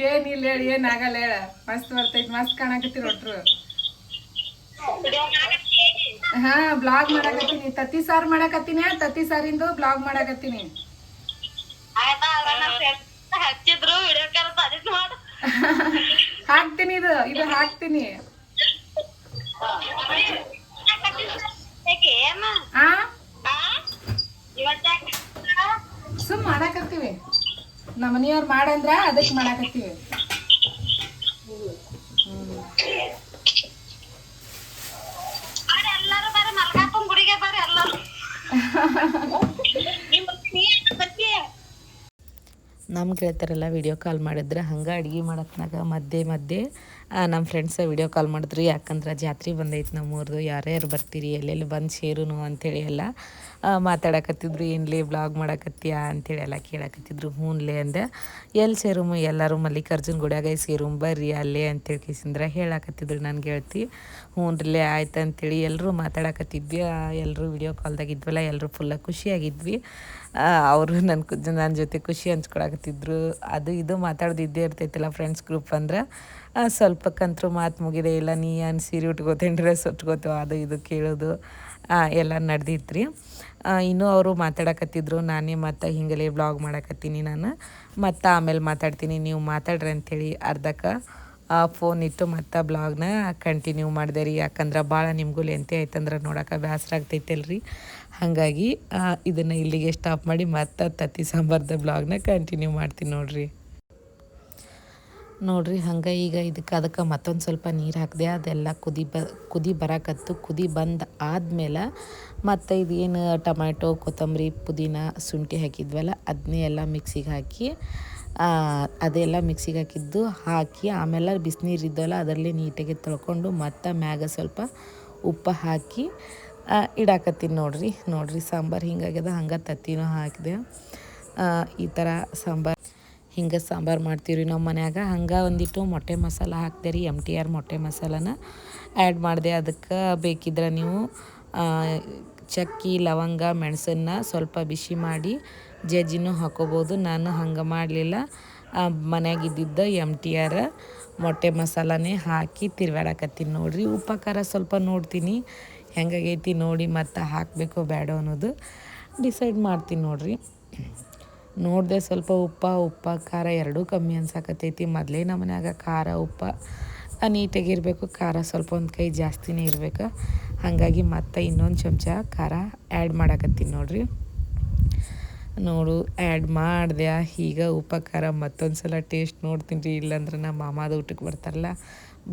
ಏನಿಲ್ಲ ಹೇಳಿ ಏನಾಗಲ್ಲ ಹೇಳ. ಮಸ್ತ್ ಬರ್ತೈತಿ ಮಸ್ತ್ ಕಾಣಕತ್ತಿ ಒಟ್ರು. ಹಾ ಬ್ಲಾಗ್ ಮಾಡಾಕತ್ತೀನಿ. ತತ್ತಿ ಸಾರ್ ಮಾಡಾಕತ್ತೀನಿ ತತ್ತಿ ಸಾರಿಂದು ಬ್ಲಾಗ್ ಮಾಡಾಕತ್ತೀನಿ ಆಯ್ತಾ ಅದ ನಮ್ friends ಹಚ್ಚಿದ್ರು ಹಾಕ್ತೀನಿ ಇದು ಇದು ಹಾಕ್ತೀನಿ? ಸುಮ್ ಮಾಡಾಕತ್ತೀವಿ. ನಮ್ಮ ಮನೆಯವ್ರು ಮಾಡಂದ್ರ ಅದಕ್ಕೆ ಮಾಡಾಕತ್ತೀವಿ. ಎಲ್ಲಾರು ಬರ್ರಿ ಮಲ್ಕಾಪನ್ ಗುಡಿಗೆ ಬರ್ರಿ ಎಲ್ಲಾರು. ನಮ್ಮ ಗೆಳತರೆಲ್ಲ ವಿಡಿಯೋ ಕಾಲ್ ಮಾಡಿದ್ರೆ ಹಂಗೆ ಅಡುಗೆ ಮಾಡತ್ನಾಗ ಮಧ್ಯೆ ಮಧ್ಯೆ ನಮ್ಮ ಫ್ರೆಂಡ್ಸ ವಿಡಿಯೋ ಕಾಲ್ ಮಾಡಿದ್ರು. ಯಾಕಂದ್ರೆ ಜಾತ್ರೆ ಬಂದೈತೆ ನಮ್ಮೂರ್ದು. ಯಾರ್ಯಾರು ಬರ್ತೀರಿ, ಎಲ್ಲೆಲ್ಲಿ ಬಂದು ಸೇರುನು ಅಂಥೇಳಿ ಎಲ್ಲ ಮಾತಾಡಕತ್ತಿದ್ರು. ಏನ್ಲೇ ಬ್ಲಾಗ್ ಮಾಡಕತ್ತೀಯ ಅಂಥೇಳಿ ಎಲ್ಲ ಕೇಳಕತ್ತಿದ್ರು. ಹ್ಞೂನ್ಲೇ ಅಂದೆ ಎಲ್ಲಿ ಸೇರುಮು? ಎಲ್ಲರೂ ಮಲ್ಲಿಕಾರ್ಜುನ್ ಗುಡಿಯಾಗ ಸೇರುಮ್, ಬರ್ರಿ ಅಲ್ಲೇ ಅಂತೇಳಿ ಕಿಸಿಂದ್ರೆ ಹೇಳಕತ್ತಿದ್ರು ನನ್ನ ಗೆಳತಿ ಹ್ಞೂನ್ರಲ್ಲೇ ಆಯ್ತು ಅಂತೇಳಿ ಎಲ್ಲರೂ ಮಾತಾಡಕತ್ತಿದ್ವಿ. ಎಲ್ಲರೂ ವಿಡಿಯೋ ಕಾಲ್ದಾಗ ಇದ್ವಲ್ಲ ಎಲ್ಲರೂ ಫುಲ್ಲ ಖುಷಿಯಾಗಿದ್ವಿ. ಅವರು ನನ್ನ ನನ್ನ ಜೊತೆ ಖುಷಿ ಹಂಚ್ಕೊಳಕತ್ತಿದ್ರು. ಅದು ಇದು ಮಾತಾಡ್ದಿದ್ದೇ ಇರ್ತೈತಿಲ್ಲ ಫ್ರೆಂಡ್ಸ್ ಗ್ರೂಪ್ ಅಂದ್ರೆ. ಆ, ಸ್ವಲ್ಪಕ್ಕಂತೂ ಮಾತು ಮುಗಿದೆ ಇಲ್ಲ ನೀ ಏನು ಸೀರೆ ಉಟ್ಕೋತೇನೆ ಡ್ರೆಸ್ ಉಟ್ಕೋತೇವೆ ಅದು ಇದು ಕೇಳೋದು ಎಲ್ಲ ನಡೆದಿತ್ತು ಇನ್ನೂ ಅವರು ಮಾತಾಡಕತ್ತಿದ್ರು ನಾನೇ ಮತ್ತು ಹಿಂಗಲೇ ಬ್ಲಾಗ್ ಮಾಡಕತ್ತೀನಿ ನಾನು. ಮತ್ತು ಆಮೇಲೆ ಮಾತಾಡ್ತೀನಿ ನೀವು ಮಾತಾಡ್ರಿ ಅಂಥೇಳಿ ಅರ್ಧಕ್ಕೆ ಫೋನ್ ಇಟ್ಟು ಮತ್ತು ಬ್ಲಾಗ್ನ ಕಂಟಿನ್ಯೂ ಮಾಡಿದೆ ರೀ. ಯಾಕಂದ್ರೆ ಭಾಳ ನಿಮಗೂ ಲೆಂತೆ ಆಯ್ತಂದ್ರೆ ನೋಡೋಕೆ ಬೇಸರ ಆಗ್ತೈತಲ್ರಿ. ಹಾಗಾಗಿ ಇದನ್ನು ಇಲ್ಲಿಗೆ ಸ್ಟಾಪ್ ಮಾಡಿ ಮತ್ತೆ ತತ್ತಿ ಸಾಂಬಾರ್ದ ಬ್ಲಾಗ್ನ ಕಂಟಿನ್ಯೂ ಮಾಡ್ತೀನಿ ನೋಡ್ರಿ. ನೋಡ್ರಿ ಹಂಗೆ ಈಗ ಇದಕ್ಕೆ ಅದಕ್ಕೆ ಮತ್ತೊಂದು ಸ್ವಲ್ಪ ನೀರು ಹಾಕಿದೆ, ಅದೆಲ್ಲ ಕುದಿ ಬ, ಕುದಿ ಬರಕತ್ತು. ಕುದಿ ಬಂದು ಆದಮೇಲೆ ಮತ್ತು ಇದೇನು ಟೊಮ್ಯಾಟೊ, ಕೊತ್ತಂಬರಿ, ಪುದೀನ, ಶುಂಠಿ ಹಾಕಿದ್ವಲ್ಲ ಅದನ್ನೇ ಎಲ್ಲ ಮಿಕ್ಸಿಗೆ ಹಾಕಿ ಅದೆಲ್ಲ ಮಿಕ್ಸಿಗೆ ಹಾಕಿದ್ದು ಹಾಕಿ, ಆಮೇಲೆ ಬಿಸಿನೀರು ಇದ್ದವಲ್ಲ ಅದರಲ್ಲಿ ನೀಟಾಗಿ ತೊಳ್ಕೊಂಡು ಮತ್ತು ಮ್ಯಾಗ ಸ್ವಲ್ಪ ಉಪ್ಪು ಹಾಕಿ ಇಡಾಕತ್ತೀನಿ ನೋಡ್ರಿ. ನೋಡ್ರಿ ಸಾಂಬಾರು ಹಿಂಗಾಗ್ಯದ, ಹಂಗೆ ತತ್ತಿನೂ ಹಾಕಿದೆ ಈ ಥರ ಸಾಂಬಾರು. ಹಿಂಗೆ ಸಾಂಬಾರು ಮಾಡ್ತೀವಿ ನಾವು ಮನ್ಯಾಗ. ಹಂಗೆ ಒಂದಿಟ್ಟು ಮೊಟ್ಟೆ ಮಸಾಲ ಹಾಕ್ದೆ ರೀ ಎಂ ಟಿ ಆರ್ ಮೊಟ್ಟೆ ಮಸಾಲನ ಆ್ಯಡ್ ಮಾಡಿದೆ. ಅದಕ್ಕೆ ಬೇಕಿದ್ರೆ ನೀವು ಚಕ್ಕಿ, ಲವಂಗ, ಮೆಣಸನ್ನ ಸ್ವಲ್ಪ ಬಿಸಿ ಮಾಡಿ ಜಜ್ಜಿನೂ ಹಾಕೋಬೋದು. ನಾನು ಹಂಗೆ ಮಾಡಲಿಲ್ಲ. ಮನ್ಯಾಗ ಇದ್ದಿದ್ದ ಎಂ ಟಿ ಆರ್ ಮೊಟ್ಟೆ ಮಸಾಲನೇ ಹಾಕಿ ತಿರ್ವಾಡಕತ್ತೀನಿ ನೋಡಿರಿ. ಉಪ್ಪು ಖಾರ ಸ್ವಲ್ಪ ನೋಡ್ತೀನಿ. ಹೆಂಗಾಗೈತಿ ನೋಡಿ ಮತ್ತು ಹಾಕಬೇಕೋ ಬೇಡ ಅನ್ನೋದು ಡಿಸೈಡ್ ಮಾಡ್ತೀನಿ ನೋಡ್ರಿ. ನೋಡಿದೆ ಸ್ವಲ್ಪ ಉಪ್ಪ ಉಪ್ಪ, ಖಾರ ಎರಡೂ ಕಮ್ಮಿ ಅನ್ಸಕತ್ತೈತಿ. ಮೊದಲೇ ನಮ್ಮ ಮನ್ಯಾಗ ಖಾರ, ಉಪ್ಪ ನೀಟಾಗಿರಬೇಕು ಖಾರ ಸ್ವಲ್ಪ ಒಂದು ಕೈ ಜಾಸ್ತಿನೇ ಇರಬೇಕು. ಹಾಗಾಗಿ ಮತ್ತೆ ಇನ್ನೊಂದು ಚಮಚ ಖಾರ ಆ್ಯಡ್ ಮಾಡಾಕತ್ತೀನಿ ನೋಡ್ರಿ. ನೋಡು ಆ್ಯಡ್ ಮಾಡಿದೆ. ಈಗ ಉಪ್ಪ, ಖಾರ ಮತ್ತೊಂದು ಸಲ ಟೇಸ್ಟ್ ನೋಡ್ತೀನಿ ರೀ ಇಲ್ಲಾಂದ್ರೆ ನಮ್ಮ ಮಾಮಾದ ಊಟಕ್ಕೆ ಬರ್ತಾರಲ್ಲ,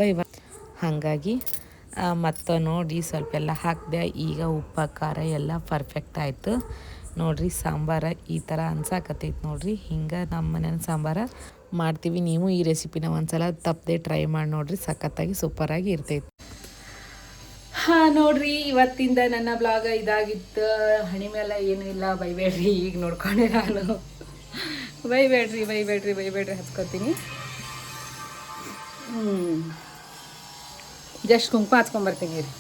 ಬೈ ಬ. ಹಾಗಾಗಿ ಮತ್ತು ನೋಡಿ ಸ್ವಲ್ಪ ಎಲ್ಲ ಹಾಕಿದೆ. ಈಗ ಉಪ್ಪ, ಖಾರ ಎಲ್ಲ ಪರ್ಫೆಕ್ಟ್ ಆಯಿತು. ನೋಡ್ರಿ ಸಾಂಬಾರ ಈ ಥರ ಅನ್ಸಾಕತ್ತೈತೆ ನೋಡ್ರಿ. ಹಿಂಗೆ ನಮ್ಮ ಮನೇನ ಸಾಂಬಾರ ಮಾಡ್ತೀವಿ. ನೀವು ಈ ರೆಸಿಪಿನ ಒಂದ್ಸಲ ತಪ್ಪದೆ ಟ್ರೈ ಮಾಡಿ ನೋಡ್ರಿ. ಸಖತ್ತಾಗಿ ಸೂಪರಾಗಿ ಇರ್ತೈತಿ. ಹಾ, ನೋಡ್ರಿ, ಇವತ್ತಿಂದ ನನ್ನ ಬ್ಲಾಗ ಇದಾಗಿತ್ತು. ಹಣಿ ಮೇಲೆ ಏನೂ ಇಲ್ಲ. ಬೈಬೇಡ್ರಿ ಈಗ ನೋಡ್ಕೊಂಡೆ ನಾನು. ಬೈಬೇಡ್ರಿ ಬೈಬೇಡ್ರಿ ಬೈಬೇಡ್ರಿ ಹಚ್ಕೋತೀನಿ. ಹ್ಞೂ ಜಸ್ಟ್ ಕುಂಕುಮ ಹಚ್ಕೊಂಬರ್ತೀನಿ ರೀ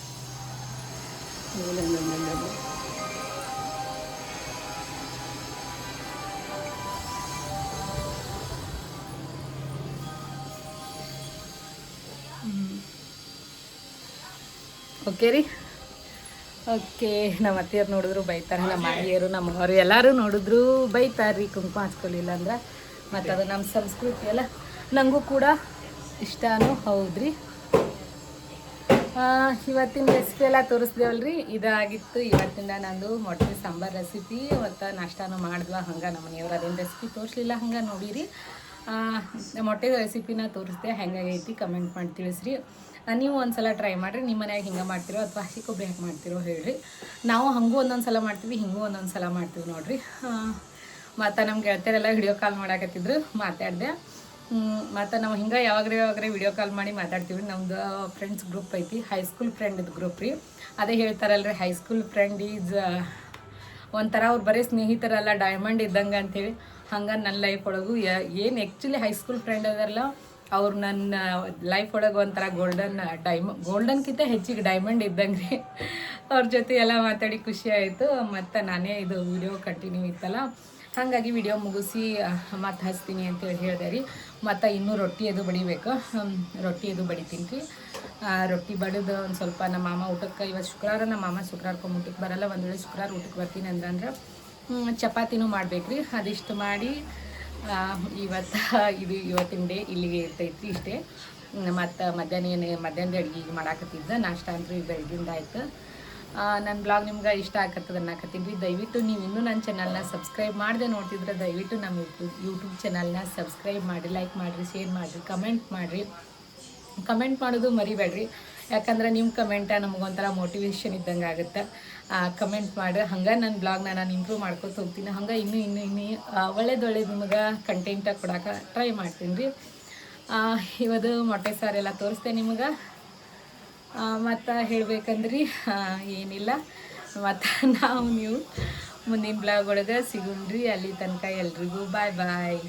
ಓಕೆ ರೀ? ಓಕೆ ನಮ್ಮ ಅತ್ತೆಯವ್ರು ನೋಡಿದ್ರು, ಬೈತಾರೆ. ನಮ್ಮ ಮಾಡಿಯರು ನಮ್ಮ ಅವರು ಎಲ್ಲರೂ ನೋಡಿದ್ರು, ಬೈತಾರೆ ರೀ, ಕುಂಕುಮ ಹಚ್ಕೊಲಿಲ್ಲ ಅಂದ್ರೆ. ಮತ್ತು ಅದು ನಮ್ಮ ಸಂಸ್ಕೃತಿ ಎಲ್ಲ ನನಗೂ ಕೂಡ ಇಷ್ಟನೂ ಹೌದ್ರಿ ಇವತ್ತಿನ ರೆಸಿಪಿ ಎಲ್ಲ ತೋರಿಸ್ದೇವಲ್ರಿ ಇದಾಗಿತ್ತು. ಇವತ್ತಿಂದ ನಂದು ಮೊಟ್ಟೆ ಸಾಂಬಾರ್ ರೆಸಿಪಿ ಮತ್ತು ನಾಷ್ಟಾನು ಮಾಡಿದ್ವಾ ಹಂಗೆ ನಮ್ಮ ಮನೆಯವ್ರು. ಅದೇನು ರೆಸಿಪಿ ತೋರಿಸ್ಲಿಲ್ಲ ಹಂಗೆ ನೋಡಿರಿ. ಮೊಟ್ಟೆ ರೆಸಿಪಿನ ತೋರಿಸ್ದೆ. ಹೆಂಗಾಗೈತಿ ಕಮೆಂಟ್ ಮಾಡಿ ತಿಳಿಸ್ರಿ. ನೀವು ಒಂದ್ಸಲ ಟ್ರೈ ಮಾಡಿರಿ ನಿಮ್ಮ ಮನ್ಯಾಗ ಹಿಂಗೆ ಮಾಡ್ತಿರೋ ಅಥವಾ ಹಸಿ ಕೊಬ್ಬರಿ ಹಾಕಿ ಮಾಡ್ತಿರೋ ಹೇಳ್ರಿ. ನಾವು ಹಂಗೂ ಒಂದೊಂದು ಸಲ ಮಾಡ್ತೀವಿ, ಹಿಂಗೂ ಒಂದೊಂದು ಸಲ ಮಾಡ್ತೀವಿ ನೋಡಿರಿ. ಮತ್ತು ನಮ್ಮ ಗೆಳತಿಯರೆಲ್ಲ ವಿಡಿಯೋ ಕಾಲ್ ಮಾಡಾಕತ್ತಿದ್ರು, ಮಾತಾಡಿದೆ. ಮತ್ತು ನಾವು ಹಿಂಗೆ ಯಾವಾಗ ಯಾವಾಗ್ರೆ ವಿಡಿಯೋ ಕಾಲ್ ಮಾಡಿ ಮಾತಾಡ್ತೀವಿ. ನಮ್ದು ಫ್ರೆಂಡ್ಸ್ ಗ್ರೂಪ್ ಐತಿ ಹೈಸ್ಕೂಲ್ ಫ್ರೆಂಡ್ ಗ್ರೂಪ್ ರೀ. ಅದೇ ಹೇಳ್ತಾರಲ್ರಿ ಹೈಸ್ಕೂಲ್ ಫ್ರೆಂಡ್ ಈಸ್ ಒಂಥರ ಅವ್ರು ಬರೀ ಸ್ನೇಹಿತರಲ್ಲ ಡೈಮಂಡ್ ಇದ್ದಂಗೆ ಅಂತೇಳಿ. ಹಂಗೆ ನನ್ನ ಲೈಫ್ ಒಳಗು ಏನು ಆ್ಯಕ್ಚುಲಿ ಹೈಸ್ಕೂಲ್ ಫ್ರೆಂಡ್ ಅದಾರಲ್ಲ ಅವ್ರು ನನ್ನ ಲೈಫ್ ಒಳಗೆ ಒಂಥರ ಗೋಲ್ಡನ್ ಡೈಮ ಗೋಲ್ಡನ್ಕಿಂತ ಹೆಚ್ಚಿಗೆ ಡೈಮಂಡ್ ಇದ್ದಂಗೆ. ಅವ್ರ ಜೊತೆ ಎಲ್ಲ ಮಾತಾಡಿ ಖುಷಿ ಆಯಿತು. ಮತ್ತು ನಾನೇ ಇದು ವಿಡಿಯೋ ಕಂಟಿನ್ಯೂ ಇತ್ತಲ್ಲ. ಹಾಗಾಗಿ ವಿಡಿಯೋ ಮುಗಿಸಿ ಮತ್ತೆ ಹಚ್ತೀನಿ ಅಂತೇಳಿ ಹೇಳಿದೆ ರೀ ಮತ್ತು ಇನ್ನೂ ರೊಟ್ಟಿ ಅದು ಬಡಿಬೇಕು. ರೊಟ್ಟಿ ಅದು ಬಡಿತೀನಿ. ರೀ ರೊಟ್ಟಿ ಬಡಿದು ಒಂದು ಸ್ವಲ್ಪ ನಮ್ಮ ಮಾಮ ಊಟಕ್ಕೆ, ಇವತ್ತು ಶುಕ್ರವಾರ ನಮ್ಮ ಮಾಮ ಶುಕ್ರವಾರಕ್ಕೆ ಊಟಕ್ಕೆ ಬರಲ್ಲ, ಒಂದು ವೇಳೆ ಶುಕ್ರವಾರ ಊಟಕ್ಕೆ ಬರ್ತೀನಿ ಅಂದ್ರೆ ಚಪಾತಿನೂ ಮಾಡ್ಬೇಕು ಅದಿಷ್ಟು ಮಾಡಿ ಇವತ್ತು, ಇದು ಇವತ್ತಿನ ಡೇ ಇಲ್ಲಿಗೆ ಇರ್ತೈತಿ ಇಷ್ಟೇ. ಮತ್ತು ಮಧ್ಯಾಹ್ನ ಏನು, ಮಧ್ಯಾಹ್ನದ ಅಡುಗೆ ಈಗ ಮಾಡಾಕತ್ತಿದ್ದೆ, ನಾಷ್ಟ ಅಂತೂ ಈಗ ಬೆಳಗಿಂದ ಆಯಿತು. ನನ್ನ ಬ್ಲಾಗ್ ನಿಮ್ಗೆ ಇಷ್ಟ ಆಗತ್ತದ ಅನ್ನಕತ್ತೀನಿ ದಯವಿಟ್ಟು ನೀವು ಇನ್ನೂ ನನ್ನ ಚಾನಲ್ನ ಸಬ್ಸ್ಕ್ರೈಬ್ ಮಾಡದೆ ನೋಡ್ತಿದ್ರೆ ದಯವಿಟ್ಟು ನಮ್ಮ ಯೂಟ್ಯೂಬ್ ಯೂಟ್ಯೂಬ್ ಚಾನಲ್ನ ಸಬ್ಸ್ಕ್ರೈಬ್ ಮಾಡಿ ಲೈಕ್ ಮಾಡಿರಿ ಶೇರ್ ಮಾಡಿರಿ ಕಮೆಂಟ್ ಮಾಡಿರಿ. ಕಮೆಂಟ್ ಮಾಡೋದು ಮರಿಬೇಡ್ರಿ. ಯಾಕಂದ್ರೆ ನಿಮ್ಮ ಕಮೆಂಟ ನಮಗೊಂಥರ ಮೋಟಿವೇಶನ್ ಇದ್ದಂಗೆ ಆಗುತ್ತೆ. ಕಮೆಂಟ್ ಮಾಡಿ ಹಂಗೆ ನನ್ನ ಬ್ಲಾಗ್ನ ನಾನು ಇಂಪ್ರೂವ್ ಮಾಡ್ಕೊತ ಹೋಗ್ತೀನಿ. ಹಂಗೆ ಇನ್ನೂ ಇನ್ನೂ ಇನ್ನೂ ಒಳ್ಳೇದು ಒಳ್ಳೇದು ನಿಮಗೆ ಕಂಟೆಂಟಾಗಿ ಕೊಡೋಕೆ ಟ್ರೈ ಮಾಡ್ತೀನಿ ರೀ. ಇವತ್ತು ಮೊಟ್ಟೆ ಸಾರೆಲ್ಲ ತೋರಿಸ್ತೆ ನಿಮಗೆ. ಮತ್ತು ಹೇಳ್ಬೇಕಂದ್ರಿ ಏನಿಲ್ಲ. ಮತ್ತು ನಾವು ನೀವು ಮುಂದಿನ ಬ್ಲಾಗ್ ಒಳಗೆ ಸಿಗುಣ್ರಿ. ಅಲ್ಲಿ ತನಕ ಎಲ್ರಿಗೂ ಬಾಯ್ ಬಾಯ್